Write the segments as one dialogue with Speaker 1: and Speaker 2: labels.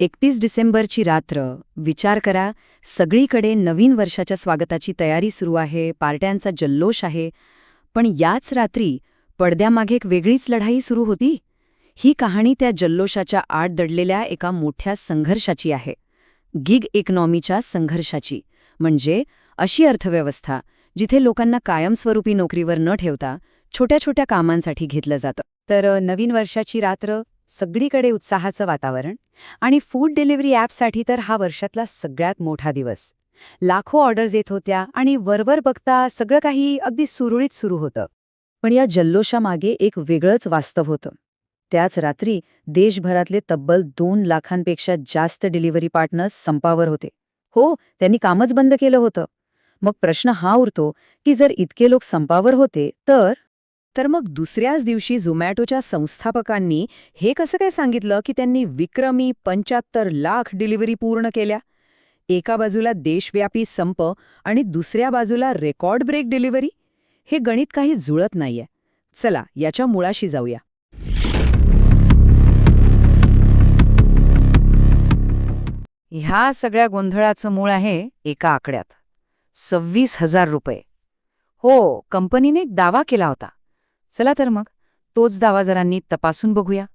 Speaker 1: एकतीस डिसेंबरची रात्र. विचार करा सगळीकडे नवीन वर्षाच्या स्वागताची तयारी सुरू आहे पार्ट्यांचा जल्लोष आहे. पण याच रात्री पडद्यामागे एक वेगळीच लढाई सुरू होती. ही कहाणी त्या जल्लोषाच्या आड दडलेल्या एका मोठ्या संघर्षाची आहे. गिग इकॉनॉमीच्या संघर्षाची. म्हणजे अशी अर्थव्यवस्था जिथे लोकांना कायमस्वरूपी नोकरीवर न ठेवता छोट्या छोट्या कामांसाठी घेतलं जातं. तर नवीन वर्षाची रात्र सगळीकडे उत्साहाचं वातावरण आणि फूड डिलिव्हरी ॲपसाठी तर हा वर्षातला सगळ्यात मोठा दिवस. लाखो ऑर्डर्स येत होत्या आणि वरवर बघता सगळं काही अगदी सुरळीत सुरू होतं. पण या जल्लोषामागे एक वेगळंच वास्तव होतं. त्याच रात्री देशभरातले तब्बल दोन लाखांपेक्षा जास्त डिलिव्हरी पार्टनर्स संपावर होते. हो त्यांनी कामच बंद केलं होतं. मग प्रश्न हा उरतो की जर इतके लोक संपावर होते तर? तर मग दुसऱ्याच दिवशी झोमॅटोच्या संस्थापकांनी हे कसं काय सांगितलं की त्यांनी विक्रमी पंच्याहत्तर लाख डिलिव्हरी पूर्ण केल्या? एका बाजूला देशव्यापी संप आणि दुसऱ्या बाजूला रेकॉर्ड ब्रेक डिलिव्हरी? हे गणित काही जुळत नाहीये. चला याच्या मुळाशी जाऊया. ह्या सगळ्या गोंधळाचं मूळ आहे एका आकड्यात. सव्वीस हजार रुपये. हो कंपनीने एक दावा केला होता. चला तर मग तोच दावा जरा नीट तपासून बघूया.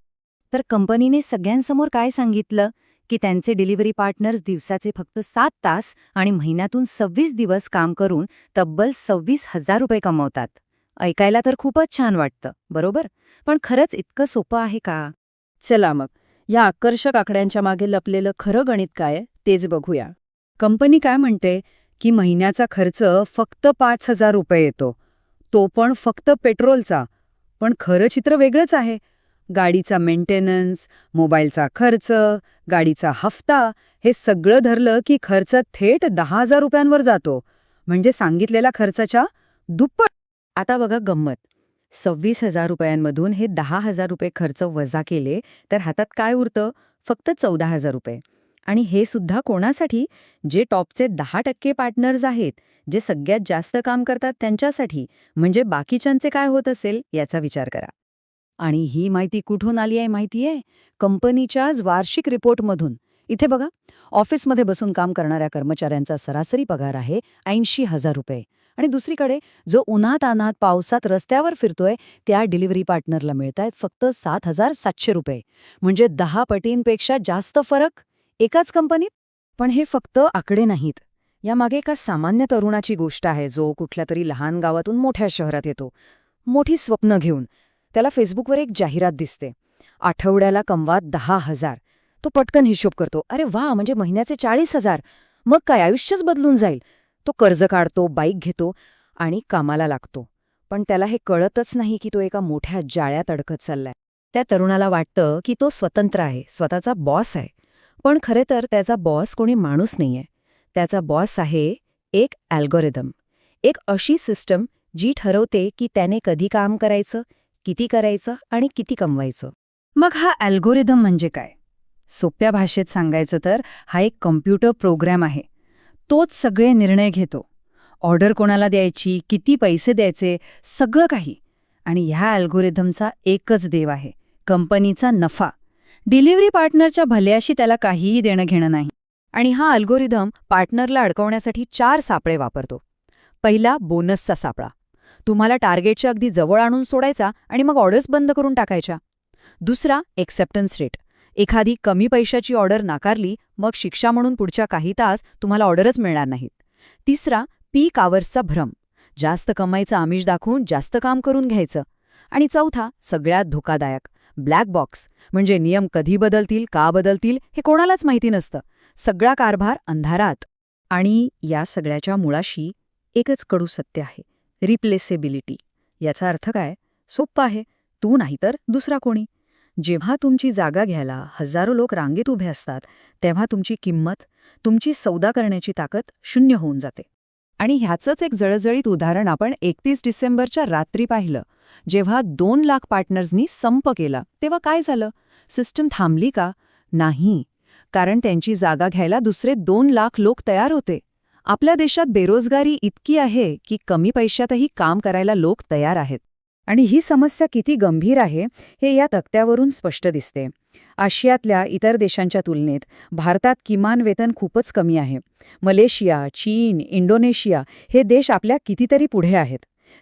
Speaker 1: तर कंपनीने सगळ्यांसमोर काय सांगितलं? की त्यांचे डिलिव्हरी पार्टनर्स दिवसाचे फक्त सात तास आणि महिन्यातून सव्वीस दिवस काम करून तब्बल सव्वीस हजार रुपये कमवतात. ऐकायला तर खूपच छान वाटतं बरोबर? पण खरंच इतकं सोपं आहे का? चला मग या आकर्षक आकड्यांच्या मागे लपलेलं खरं गणित काय तेच बघूया. कंपनी काय म्हणते? की महिन्याचा खर्च फक्त पाच हजार रुपये येतो. तो पण फक्त पेट्रोलचा. पण खरं चित्र वेगळंच आहे. गाडीचा मेंटेनन्स मोबाईलचा खर्च गाडीचा हफ्ता हे सगळं धरलं की खर्च थेट दहा हजार रुपयांवर जातो. म्हणजे सांगितलेल्या खर्चाच्या दुप्पट. आता बघा गंमत. सव्वीस हजार रुपयांमधून हे दहा हजार रुपये खर्च वजा केले तर हातात काय उरतं? फक्त चौदा हजार रुपये. आणि हे सुद्धा कोणासाठी? जे टॉपचे दहा टक्के पार्टनर्स आहेत जे सगळ्यात जास्त काम करतात त्यांच्यासाठी म्हणजे बाकीच्यांचे काय होत असेल याचा विचार करा. आणि ही माहिती कुठून आली आहे माहिती आहे कंपनीच्याच वार्षिक रिपोर्टमधून. इथे बघा ऑफिसमध्ये बसून काम करणाऱ्या कर्मचाऱ्यांचा सरासरी पगार आहे ऐंशी हजार रुपये. आणि दुसरीकडे जो उन्हात अनात पावसात रस्त्यावर फिरतोय त्या डिलिव्हरी पार्टनरला मिळतायत फक्त सात हजार सातशे रुपये. म्हणजे दहा पटींपेक्षा जास्त फरक? एकाच कंपनीत? पण हे फक्त आकडे नाहीत. यामागे एका सामान्य तरुणाची गोष्ट आहे जो कुठल्या तरी लहान गावातून मोठ्या शहरात येतो. मोठी स्वप्न घेऊन. त्याला फेसबुकवर एक जाहिरात दिसते. आठवड्याला कमवात दहा हजार. तो पटकन हिशोब करतो अरे वा म्हणजे महिन्याचे चाळीस हजार. मग काय आयुष्यच बदलून जाईल. तो कर्ज काढतो बाईक घेतो आणि कामाला लागतो. पण त्याला हे कळतच नाही की तो एका मोठ्या जाळ्यात अडकत चाललाय. त्या तरुणाला वाटतं की तो स्वतंत्र आहे स्वतःचा बॉस आहे. पण खरे तर त्याचा बॉस कोणी माणूस नाहीये. त्याचा बॉस आहे एक अल्गोरिदम. एक अशी सिस्टम जी ठरवते की त्याने कधी काम करायचं किती करायचं आणि किती कमवायचं. मग हा अल्गोरिदम म्हणजे काय? सोप्या भाषेत सांगायचं तर हा एक कम्प्युटर प्रोग्रॅम आहे. तोच सगळे निर्णय घेतो. ऑर्डर कोणाला द्यायची किती पैसे द्यायचे सगळं काही. आणि ह्या अल्गोरिदमचा एकच देव आहे कंपनीचा नफा. डिलिव्हरी पार्टनरच्या भल्याशी त्याला काहीही देणं घेणं नाही. आणि हा अल्गोरिदम पार्टनरला अडकवण्यासाठी चार सापळे वापरतो. पहिला बोनसचा सापळा. तुम्हाला टार्गेटच्या अगदी जवळ आणून सोडायचा आणि मग ऑर्डर्स बंद करून टाकायच्या. दुसरा एक्सेप्टन्स रेट एखादी कमी पैशाची ऑर्डर नाकारली मग शिक्षा म्हणून पुढच्या काही तास तुम्हाला ऑर्डरच मिळणार नाहीत. तिसरा पीक आवर्सचा भ्रम. जास्त कमाईचं आमिष दाखवून जास्त काम करून घ्यायचं. आणि चौथा सगळ्यात धोकादायक. Black box. म्हणजे नियम कधी बदलतील का बदलतील हे कोणालाच माहिती नसतं. सगळा कारभार अंधारात. आणि या सगळ्याच्या मुळाशी एकच कडू सत्य आहे. रिप्लेसेबिलिटी. याचा अर्थ काय? सोप्पं आहे. तू नाहीतर दुसरा कोणी. जेव्हा तुमची जागा घ्यायला हजारो लोक रांगेत उभे असतात तेव्हा तुमची किंमत तुमची सौदा करण्याची ताकद शून्य होऊन जाते. आणि ह्याचंच एक जळजळीत उदाहरण आपण एकतीस डिसेंबरच्या रात्री पाहिलं. जेव्हा दोन लाख पार्टनर्सनी संप केला तेव्हा काय झालं? सिस्टम थांबली का? नाही. कारण त्यांची जागा घ्यायला दुसरे दोन लाख लोक तयार होते. आपल्या देशात बेरोजगारी इतकी आहे की कमी पैशातही काम करायला लोक तयार आहेत. आणि ही समस्या किती गंभीर आहे हे या तक्त्यावरून स्पष्ट दिसते.
Speaker 2: आशियातल्या इतर देशांच्या तुलनेत भारतात किमान वेतन खूपच कमी आहे. मलेशिया चीन इंडोनेशिया हे देश आपल्या कितीतरी पुढे आहेत.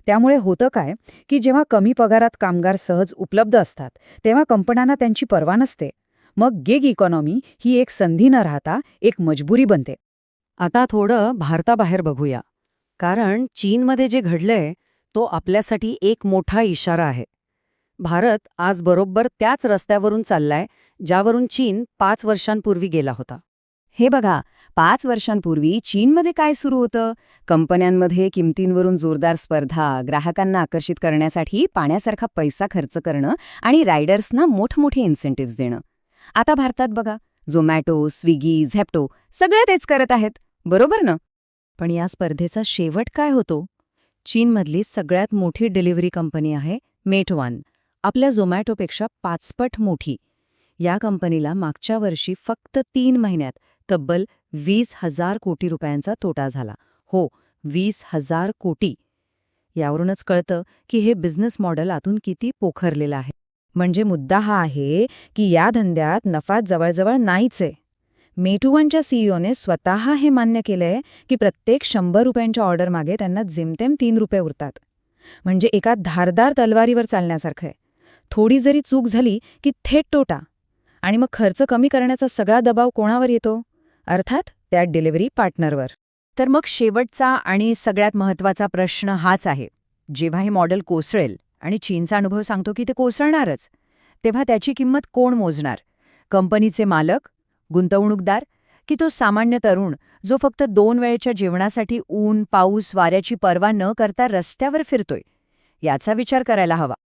Speaker 2: त्यामुळे होतं काय की जेव्हा कमी पगारात कामगार सहज उपलब्ध असतात तेव्हा कंपन्यांना त्यांची पर्वा नसते. मग गिग इकॉनॉमी ही एक संधी न राहता एक मजबुरी बनते.
Speaker 1: आता थोडं भारताबाहेर बघूया. कारण चीनमध्ये जे घडलंय तो आपल्यासाठी एक मोठा इशारा आहे. भारत आज बरोबर त्याच रस्त्यावरून चाललाय ज्यावरून चीन पाच वर्षांपूर्वी गेला होता. हे बघा पाच वर्षांपूर्वी चीनमध्ये काय सुरू होतं? कंपन्यांमध्ये किमतींवरून जोरदार स्पर्धा ग्राहकांना आकर्षित करण्यासाठी पाण्यासारखा पैसा खर्च करणं आणि रायडर्सना मोठमोठे इन्सेंटिव्ह देणं. आता भारतात बघा झोमॅटो स्विगी झॅप्टो सगळे तेच करत आहेत बरोबर ना? पण या स्पर्धेचा शेवट काय होतो? चीनमधली सगळ्यात मोठी डिलिव्हरी कंपनी आहे मेटवान. आपल्या झोमॅटोपेक्षा पाचपट मोठी. या कंपनीला मागच्या वर्षी फक्त तीन महिन्यात तब्बल वीस हजार कोटी रुपयांचा तोटा झाला. हो वीस हजार कोटी. यावरूनच कळतं की हे बिझनेस मॉडेल आतून किती पोखरलेलं आहे.
Speaker 2: म्हणजे मुद्दा हा आहे की या धंद्यात नफा जवळजवळ नाहीच आहे. मेटुवनच्या सीईओने स्वतः हे मान्य केलंय की प्रत्येक शंभर रुपयांच्या ऑर्डरमागे त्यांना जेमतेम तीन रुपये उरतात. म्हणजे एका धारदार तलवारीवर चालण्यासारखं आहे. थोडी जरी चूक झाली की थेट तोटा. आणि मग खर्च कमी करण्याचा सगळा दबाव कोणावर येतो? अर्थात त्या डिलिव्हरी पार्टनरवर.
Speaker 1: तर मग शेवटचा आणि सगळ्यात महत्त्वाचा प्रश्न हाच आहे. जेव्हा हे मॉडेल कोसळेल आणि चीनचा अनुभव सांगतो की ते कोसळणारच तेव्हा त्याची किंमत कोण मोजणार? कंपनीचे मालक गुंतवणूकदार की तो सामान्य तरुण जो फक्त दोन वेळेच्या जेवणासाठी ऊन पाऊस वाऱ्याची पर्वा न करता रस्त्यावर फिरतोय? याचा विचार करायला हवा.